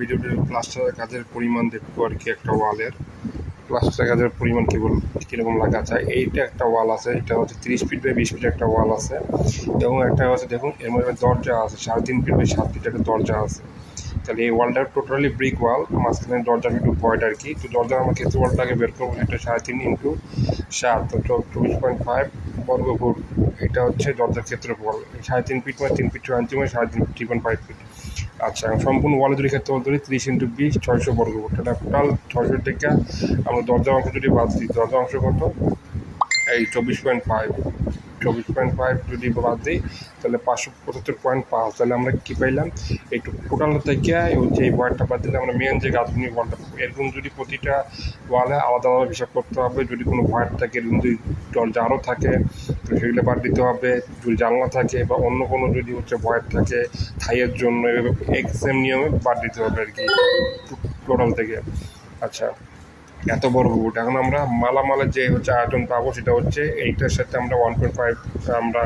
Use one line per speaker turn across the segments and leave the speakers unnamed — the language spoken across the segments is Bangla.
ভিডিওতে প্লাস্টারের কাজের পরিমাণ দেখব আর কি একটা ওয়ালের প্লাস্টারের কাজের পরিমাণ কি বল কীরকম লাগা যায় এইটা একটা ওয়াল আছে, এটা হচ্ছে তিরিশ ফিট বাই বিশ ফিট একটা ওয়াল আছে। এবং একটা আছে দেখুন, এর মধ্যে দরজা আছে, সাড়ে তিন ফিট বাই সাত ফিট একটা দরজা আছে। তাহলে এই ওয়ালটা টোটালি ব্রিক ওয়াল মাঝখানে দরজা একটু ভয়েড আর কি। তো দরজা আমার ক্ষেত্রে ওয়ালটাকে বের করব, এটা সাড়ে তিন ইন্টু সাত, তো চব্বিশ পয়েন্ট ফাইভ বর্গ ফুট এটা হচ্ছে দরজার ক্ষেত্রে বল সাড়ে তিন ফিট মানে তিন ফিট আনছি মানে সাড়ে তিন feet three point five feet আচ্ছা সম্পূর্ণ ওয়ালে যদি ক্ষেত্রে ধরি তিরিশ ইন্টু বিশ, ছয়শো বর্গ ফুট তাহলে টোটাল ছয়শো থেকে আমরা দরজা অংশ যদি বাদ দিই, দরজা অংশ কত? এই চব্বিশ পয়েন্ট ফাইভ চব্বিশ পয়েন্ট ফাইভ যদি বাদ দিই, তাহলে পাঁচশো পঁচাত্তর পয়েন্ট পাঁচ। তাহলে আমরা কী পাইলাম? একটু টোটাল থেকে হচ্ছে এই ওয়ার্ডটা বাদ দিলে আমরা মেন যে গাছগুলি ওয়ার্ডটা এরকম যদি প্রতিটা ওয়ালে আলাদা আলাদা হিসাব করতে হবে, যদি কোনো ওয়ার্ড থাকে এরকম যদি দরজা আরও থাকে, তো সেগুলো বাদ দিতে হবে। যদি জানলা থাকে বা অন্য কোনো যদি হচ্ছে ভয়েড থাকে, থাইয়ের জন্য এভাবে এক্সেম নিয়মে বাদ দিতে হবে আর কি টোটাল থেকে। আচ্ছা। এত বড় বুট এখন আমরা মালামালের যে হচ্ছে আয়তন পাবো সেটা হচ্ছে এইটার সাথে আমরা ওয়ান পয়েন্ট ফাইভ আমরা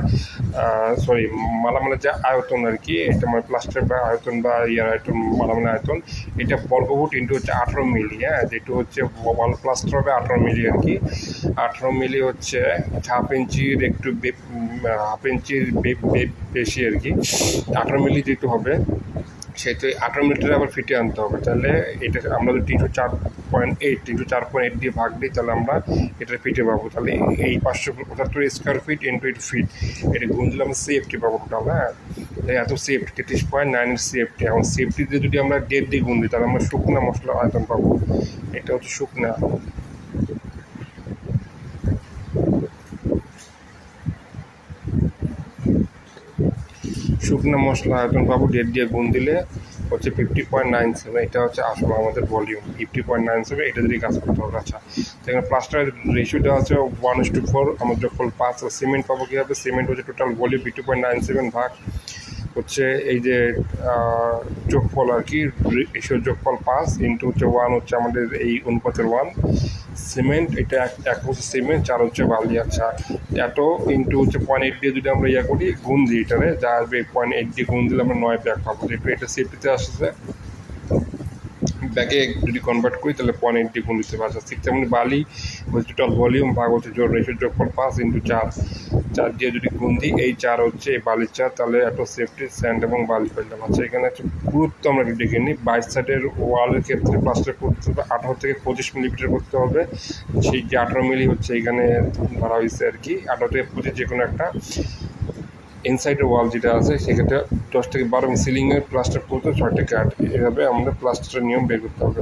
সরি মালামালের যে আয়তন আর কি, এটা মানে প্লাস্টার বা আয়তন বা ইয়ার আয়তন, মালামালের আয়তন, এটা বর্গফুট ইন্টু হচ্ছে আঠারো মিলি হ্যাঁ? যেটা হচ্ছে ওয়াল প্লাস্টার হবে আঠারো মিলি আর কি। আঠারো মিলি হচ্ছে হাফ ইঞ্চির একটু হাফ ইঞ্চির বেশি আর কি। আঠারো মিলি যেহেতু হবে। সেহেতু আঠারো মিটারে আবার ফিটে আনতে হবে। তাহলে এটা আমরা যদি তিনশো চার পয়েন্ট এইট ইন্টু চার পয়েন্ট এইট দিয়ে ভাগ দিই, তাহলে আমরা এটা ফিটে পাবো। তাহলে এই পাঁচশো পঁচাত্তর square feet into eight feet এটা গুণ দিলে আমরা সেফটি পাবো টোটাল হ্যাঁ? এত সেফটি তেত্রিশ পয়েন্ট নাইনের সেফটি এখন সেফটিতে যদি আমরা ডেট দিয়ে গুণ দিই, তাহলে আমরা শুকনা মশলা আয়তন পাবো। এটা হচ্ছে শুকনা। শুকনো মশলা আয়তন পাবো ডেট দিয়ে গুণ দিলে হচ্ছে ফিফটি পয়েন্ট নাইন সেভেন এটা হচ্ছে আসলে আমাদের volume fifty point nine seven এটা দিয়ে কাজ করতে হবে। আচ্ছা সেখানে প্লাস্টারের রেশিওটা আছে ওয়ান ইস টু ফোর আমাদের যখন পাঁচ সিমেন্ট পাবো কীভাবে? সিমেন্ট হচ্ছে total volume fifty point nine seven ভাগ হচ্ছে এই যে যোগফল আর কি এসব যোগফল পাঁচ ইন্টু হচ্ছে ওয়ান হচ্ছে আমাদের এই অনুপাতের ওয়ান সিমেন্ট এটা এক হচ্ছে সিমেন্ট চার হচ্ছে বালি। আচ্ছা এত ইন্টু হচ্ছে পয়েন্ট এইট দিয়ে যদি আমরা ইয়ে করি, গুণ দিই এটারে, যা আসবে পয়েন্ট এইট দিয়ে গুণ দিলে আমরা নয় ব্যাগ পাবো। যেহেতু এটা সেফটিতে আসছে। ব্যাগে যদি কনভার্ট করি, তাহলে পয়েন্ট এইট দিয়ে গুণ দিতে পারছে। ঠিক তেমনি বালি টোটাল ভলিউম ভাগ হচ্ছে জোর রেশিও যোগফল পাঁচ ইন্টু চার। চার দিয়ে যদি গুণ দিই, এই চার হচ্ছে, এই বালির চার, তাহলে এত সেফটি স্যান্ড এবং বালি পাইলাম। আচ্ছা এখানে হচ্ছে গুরুত্ব আমরা একটু দেখে নিই। বাইশ সাইডের ওয়ালের ক্ষেত্রে প্লাস্টার করতে হবে, আঠারো থেকে পঁচিশ মিলিমিটার করতে হবে। সেই যে আঠারো মিলি হচ্ছে, এখানে ধরা হয়েছে আর কি। আঠারো থেকে পঁচিশ যে কোনো একটা। ইনসাইডের ওয়াল যেটা আছে, সেক্ষেত্রে দশ থেকে বারো সিলিংয়ের প্লাস্টার করতে ছয় থেকে আট এভাবে আমাদের প্লাস্টারের নিয়ম বের করতে হবে।